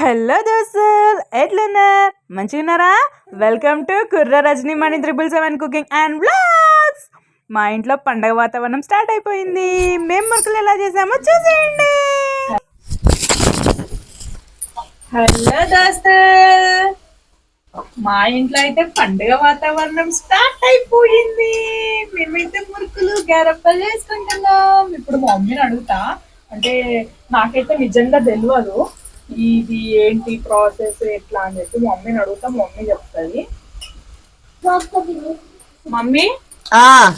Hello దోస్తులు ఎట్లున్నారు మంచిగున్నారా welcome to Kurra Rajani Mani triple seven cooking and blogs మా ఇంట్లో పండగ వాతావరణం స్టార్ట్ అయిపోయింది. మేము మురుకులు ఎలా చేసామో చూసేయండి. హలో దోస్తులు. మా ఇంట్లో అయితే పండుగ వాతావరణం స్టార్ట్ అయిపోయింది. మేమైతే మురుకులు గరప్పలు చేసుకుంటున్నాం. ఇప్పుడు మా మమ్మీని అడుగుతా. అంటే నాకైతే నిజంగా తెలియదు ఇది ఏంటి ప్రాసెస్ ఎట్లా అని చెప్పి మమ్మీని అడుగుతా మమ్మీ చెప్తుంది. మమ్మీ? ఆ.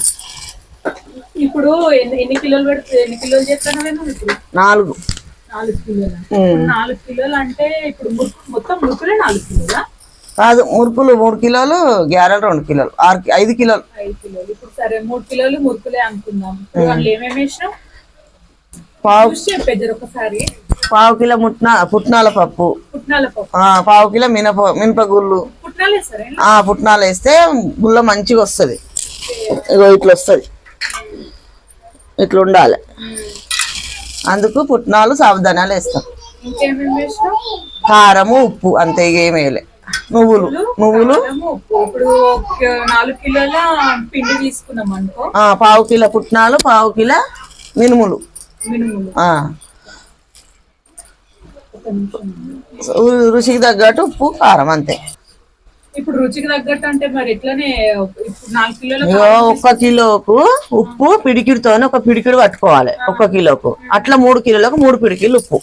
ఇప్పుడు ఎన్ని కిలోలు పెడుతుంది ఎన్ని కిలోలు చేస్తాను నేను ఇప్పుడు? నాలుగు. నాలుగు కిలోలు. నాలుగు కిలోలు అంటే ఇప్పుడు మొత్తం మురుకులే నాలుగు కిలోలా? కాదు మురుకులు మూడు కిలోలు గ్యారెలు రెండు కిలోలు ఆరు ఐదు కిలోలు. ఐదు కిలోలు. ఇప్పుడు సరే మూడు కిలోలు మురుకులే అనుకుందాం. ఏమేమి వేసినాం ఒకసారి. పావు కిలో ముట్నా పుట్నాల పప్పు. పావు కిలో మినప మినపగుళ్ళు. పుట్నాలు వేస్తే గుళ్ళ మంచిగా వస్తుంది. ఇగో ఇట్లా వస్తుంది. ఇట్లా ఉండాలి. అందుకు పుట్నాలు సావధానాలు వేస్తాం. కారము ఉప్పు అంతే ఇక వేయలే. నువ్వులు నువ్వులు. పావు కిలో పుట్నాలు పావు కిలో మినుములు. మినుములు. రుచికి తగ్గట్టు ఉప్పు కారం అంతే. ఇప్పుడు రుచికి తగ్గట్టు అంటే మరి ఎట్లనే ఒక్క కిలోకు ఉప్పు పిడికిడితోనే ఒక పిడికిడి పట్టుకోవాలి ఒక్క కిలోకు. అట్లా మూడు కిలోలకు మూడు పిడికిలు ఉప్పు.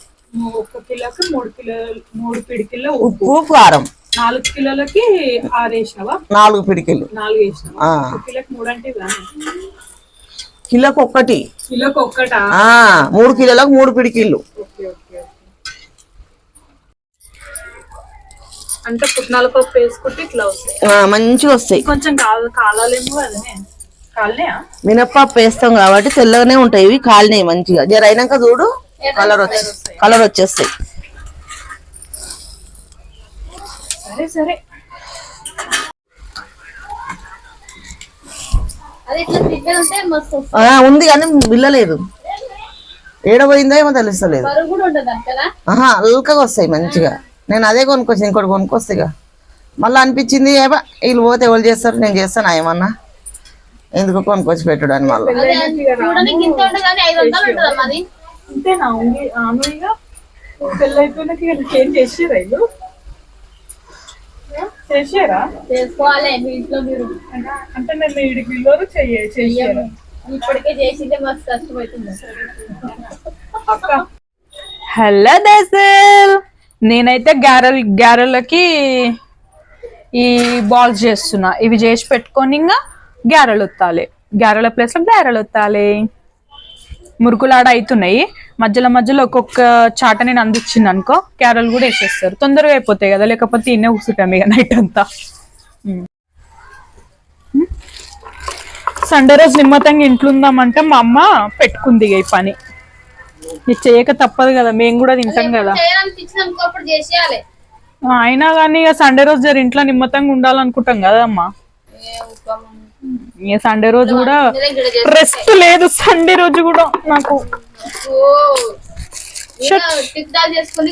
ఒక్క కిలోకి మూడు కిలో మూడు పిడికిల్లో ఉప్పు. కారం. నాలుగు కిలోలకి ఆరు వేసినావా? నాలుగు పిడికిలు నాలుగు వేసినావా? కిలోకి మూడు అంటే? కిలోకు ఒక్కటి కిలోకి ఒక్కటా మూడు కిలోలకు మూడు పిడికిళ్ళు. అంటే పుట్నాల పప్పు వేసుకుంటే ఇట్లా వస్తాయి. ఆ, మంచిగా వస్తాయి. కొంచెం కాల కాలాలేమో కదనే మినప్పప్పు వేస్తాం కాబట్టి తెల్లగానే ఉంటాయి. ఇవి కాలినాయి మంచిగా. జర అయినాక చూడు కలర్ వచ్చి కలర్ వచ్చేస్తాయి. సరే సరే. అది ఇట్లా తిప్పే ఉంటే మస్తు వస్తుంది. ఆ, ఉంది కానీ బిల్లలేదు ఏడబోయిందో ఏమో తెలుస్తలేదు. అల్కగా వస్తాయి మంచిగా. నేను అదే కొనుక్కొచ్చి ఇంకోటి కొనుక్కొస్తాయిగా మళ్ళీ అనిపించింది ఏబా వీళ్ళు పోతే ఎవరు చేస్తారు? నేను చేస్తాను ఏమన్నా. ఎందుకు కొనుక్కొచ్చి పెట్టుడు అని మళ్ళీ చేసారా చేసుకోవాలి మీ ఇంట్లో మీరు. అంటే నేను ఇప్పటికే చేసిందే మస్తు కష్టమవుతుంది అక్క. హలో దసల్ నేనైతే గ్యారెల్ గ్యారెలకి ఈ బాల్స్ చేస్తున్నా. ఇవి చేసి పెట్టుకొని ఇంకా గ్యారెలు వత్తాలి గ్యారెల ప్లేస్లో గ్యారెలు వత్తాలి మురుకులాడ అవుతున్నాయి మధ్యలో మధ్యలో ఒక్కొక్క చాట నేను అందించింది అనుకో గ్యారెలు కూడా వేసేస్తారు. తొందరగా అయిపోతాయి కదా లేకపోతే ఇన్నే కూర్చుంటాం ఇక నైట్ అంతా. సండే రోజు నిమ్మతంగా ఇంట్లో ఉందామంటే మా అమ్మ పెట్టుకుంది ఈ పని. ఇది చేయక తప్పదు కదా మేము కూడా తింటాం కదా. అయినా కానీ ఇక సండే రోజు జర ఇంట్లో నిమ్మతంగా ఉండాలనుకుంటాం కదా అమ్మా. ఇక సండే రోజు కూడా రెస్ట్ లేదు సండే రోజు కూడా నాకు. చేసుకుని!